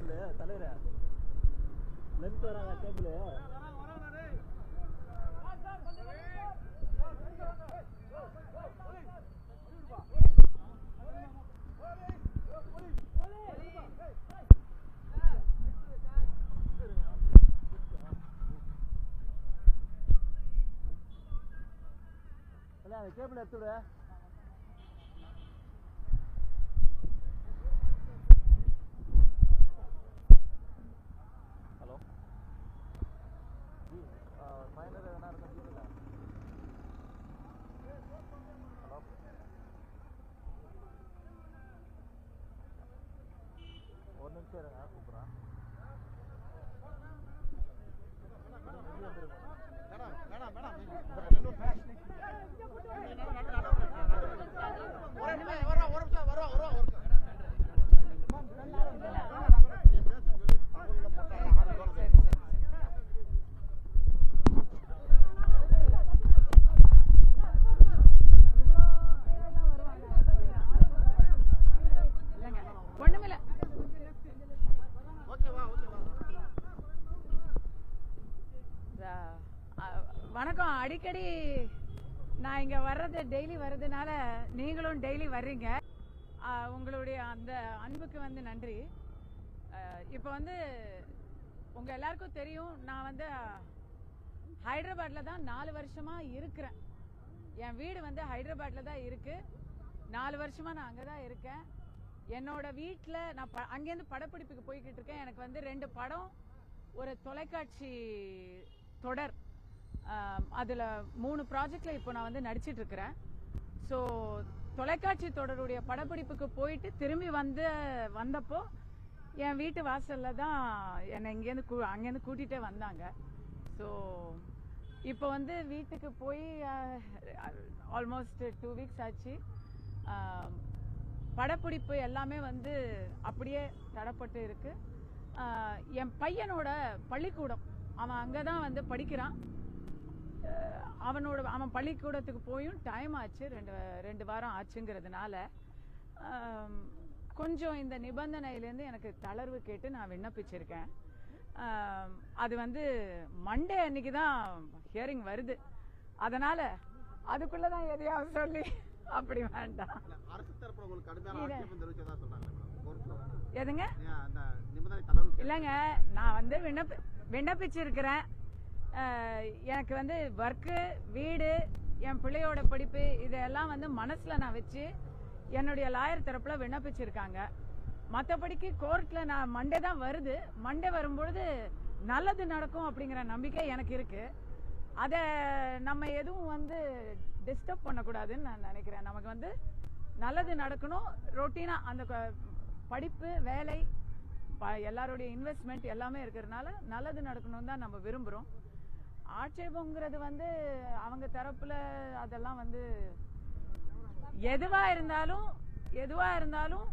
Cable தலைவர. Length வராங்க cable அந்த கேபிள் எடுத்து quer a cobrar. நான் அடிக்கடி நான் இங்கே வர்றது டெய்லி வர்றதுனால நீங்களும் டெய்லி வர்றீங்க. உங்களுடைய அந்த அன்புக்கு வந்து நன்றி. இப்போ வந்து உங்கள் எல்லாருக்கும் தெரியும் நான் வந்து ஹைதராபாத்தில் தான் நாலு வருஷமாக இருக்கிறேன். என் வீடு வந்து ஹைதராபாத்தில் தான் இருக்குது நாலு வருஷமாக நான் அங்கே தான் இருக்கேன். என்னோட வீட்டில் நான் ப அங்கேருந்து படப்பிடிப்புக்கு போய்கிட்டு இருக்கேன். எனக்கு வந்து ரெண்டு படம் ஒரு தொலைக்காட்சி தொடர். அதில் மூணு ப்ராஜெக்டில் இப்போ நான் வந்து நடிச்சிட்டு இருக்கிறேன் ஸோ தொலைக்காட்சி தொடருடைய படப்பிடிப்புக்கு போயிட்டு திரும்பி வந்து வந்தப்போ என் வீட்டு வாசலில் தான் என்னை இங்கேருந்து கூ அங்கேருந்து கூட்டிகிட்டே வந்தாங்க. ஸோ இப்போ வந்து வீட்டுக்கு போய் ஆல்மோஸ்ட் டூ வீக்ஸ் ஆச்சு. படப்பிடிப்பு எல்லாமே வந்து அப்படியே தடப்பட்டு இருக்குது என் பையனோட பள்ளிக்கூடம். அவன் அங்கே தான் வந்து படிக்கிறான். அவனோட அவன் பள்ளிக்கூடத்துக்கு போயும் டைம் ஆச்சு. ரெண்டு ரெண்டு வாரம் ஆச்சுங்கிறதுனால கொஞ்சம் இந்த நிபந்தனையிலேருந்து எனக்கு தளர்வு கேட்டு நான் விண்ணப்பிச்சிருக்கேன். அது வந்து மண்டே அன்னைக்கு தான் ஹியரிங் வருது. அதனால அதுக்குள்ள தான் எதையாவது சொல்லி அப்படி வேண்டாம். எதுங்க? இல்லைங்க நான் வந்து விண்ணப்ப விண்ணப்பிச்சிருக்கிறேன். எனக்கு வந்து ஒர்க்கு வீடு என் பிள்ளையோட படிப்பு இதெல்லாம் வந்து மனசில் நான் வச்சு என்னுடைய லாயர் தரப்பில் விண்ணப்பிச்சிருக்காங்க. மற்றபடிக்கு கோர்ட்டில் நான் மண்டே தான் வருது. மண்டே வரும்பொழுது நல்லது நடக்கும் அப்படிங்கிற நம்பிக்கை எனக்கு இருக்கு. அதை நம்ம எதுவும் வந்து டிஸ்டர்ப் பண்ணக்கூடாதுன்னு நான் நினைக்கிறேன். நமக்கு வந்து நல்லது நடக்கணும். ரொட்டீனாக அந்த படிப்பு வேலை ப- எல்லாருடைய இன்வெஸ்ட்மெண்ட் எல்லாமே இருக்கிறதுனால நல்லது நடக்கணும் தான் நம்ம விரும்புகிறோம் ஆட்சேபங்கிறது வந்து அவங்க தரப்புல அதெல்லாம் வந்து எதுவா இருந்தாலும் எதுவா இருந்தாலும்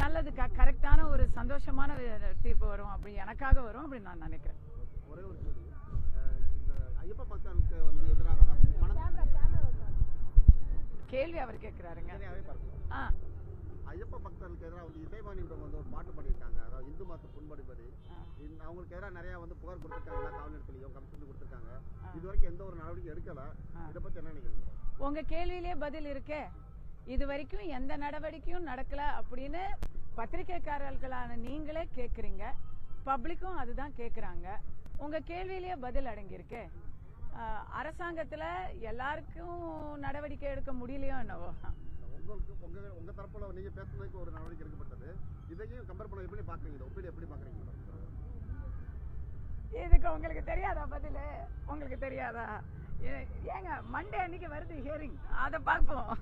நல்லது கரெக்டான ஒரு சந்தோஷமான தீர்ப்பு வரும். அப்படி எனக்காக வரும் அப்படி நான் நினைக்கிறேன். ஒரே ஒரு கேள்வி. அவர் கேட்கிறாருங்க ஐயப்ப பக்தர்களுக்கு எதிராக வந்து இசைவாணியிடம் வந்து ஒரு பாட்டு பாடியிருக்காங்க. அதாவது இந்து மத இந்த- அவங்களுக்கு எதிராக நிறைய வந்து புகார் கொடுத்துருக்காங்க எல்லா காவல் நிலையத்திலையும் கமிஷன் கொடுத்துருக்காங்க. இது வரைக்கும் எந்த ஒரு நடவடிக்கை எடுக்கல. இதை பத்தி என்ன நினைக்கிறீங்க? உங்க கேள்வியிலே பதில் இருக்கே. இது வரைக்கும் எந்த நடவடிக்கையும் நடக்கல அப்படின்னு பத்திரிகைக்காரர்களான நீங்களே கேக்குறீங்க. பப்ளிக்கும் அதுதான் கேக்குறாங்க. உங்க கேள்வியிலேயே பதில் அடங்கியிருக்கே. அரசாங்கத்துல எல்லாருக்கும் நடவடிக்கை எடுக்க முடியலையோ என்னவோ. தரப்பில் நீங்கள் பேசுனதுக்கு ஒரு நடவடிக்கை எடுக்கப்பட்டது. இதையும் கம்பேர் பண்ண எப்படி பார்க்குறீங்க இந்த ஒப்பீடு எப்படி பார்க்குறீங்க இதுக்கு உங்களுக்கு தெரியாதா பதில்? உங்களுக்கு தெரியாதா? ஏ- ஏங்க மண்டே அன்னைக்கு வருது ஹியரிங் அதை பார்ப்போம்.